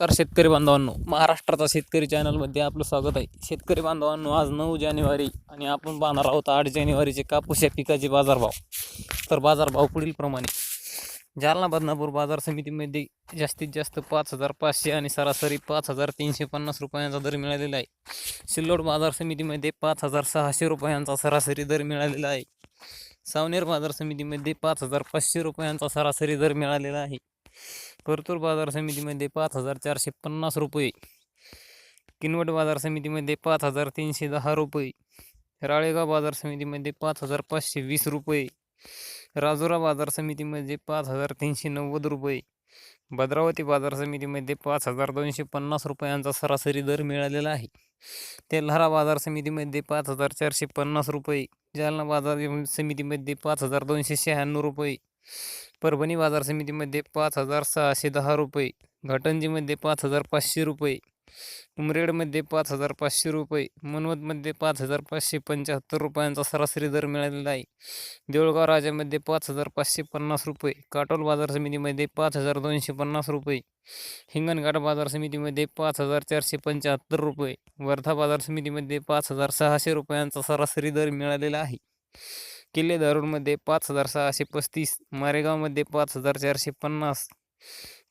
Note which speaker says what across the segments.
Speaker 1: नमस्कार शेतकरी बांधवांनो महाराष्ट्राचा शेतकरी चॅनलमध्ये आपलं स्वागत आहे. शेतकरी बांधवांनो आज नऊ जानेवारी आणि आपण पाहणार आहोत आठ जानेवारीचे कापूस या पिकाचे बाजारभाव. तर बाजारभाव पुढीलप्रमाणे जालना बदनापूर बाजार समितीमध्ये जास्तीत जास्त पाच हजार पाचशे आणि सरासरी पाच हजार तीनशे पन्नास रुपयांचा दर मिळालेला आहे. सिल्लोड बाजार समितीमध्ये पाच हजार सहाशे रुपयांचा सरासरी दर मिळालेला आहे. सावनेर बाजार समितीमध्ये पाच हजार पाचशे रुपयांचा सरासरी दर मिळालेला आहे. परतूर बाजार समितीमध्ये पाच हजार चारशे पन्नास रुपये. किनवट बाजार समितीमध्ये पाच हजार तीनशे दहा रुपये. राळेगाव बाजार समितीमध्ये पाच हजार पाचशे वीस रुपये. राजुरा बाजार समितीमध्ये पाच हजार तीनशे नव्वद रुपये. भद्रावती बाजार समितीमध्ये पाच हजार दोनशे पन्नास रुपयांचा सरासरी दर मिळालेला आहे. तेल्हारा बाजार समितीमध्ये पाच हजार चारशे पन्नास रुपये. जालना बाजार समितीमध्ये पाच हजार दोनशे शहाण्णव रुपये. परभणी बाजार समितीमध्ये पाच हजार सहाशे दहा रुपये घाटंजीमध्ये पाच हजार पाचशे रुपये उमरेडमध्ये पाच हजार पाचशे रुपये मनवतमध्ये पाच हजार पाचशे पंच्याहत्तर रुपयांचा सरासरी दर मिळालेला आहे. देऊळगाव राजामध्ये पाच हजार पाचशे पन्नास रुपये काटोल बाजार समितीमध्ये पाच हजार दोनशे पन्नास रुपये हिंगणघाट बाजार समितीमध्ये पाच हजार चारशे पंच्याहत्तर रुपये वर्धा बाजार समितीमध्ये पाच हजार सहाशे रुपयांचा सरासरी दर मिळालेला आहे. किल्ले दारुडमध्ये पाच हजार सहाशे पस्तीस मारेगावमध्ये पाच हजार चारशे पन्नास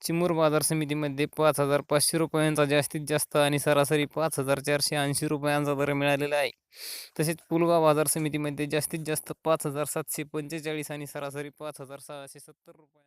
Speaker 1: चिमूर बाजार समितीमध्ये पाच हजार पाचशे रुपयांचा जास्तीत जास्त आणि सरासरी पाच हजार चारशे ऐंशी रुपयांचा दर मिळालेला आहे. तसेच पुलगाव बाजार समितीमध्ये जास्तीत जास्त पाच हजार सातशे पंचेचाळीस आणि सरासरी पाच हजार सहाशे सत्तर रुपये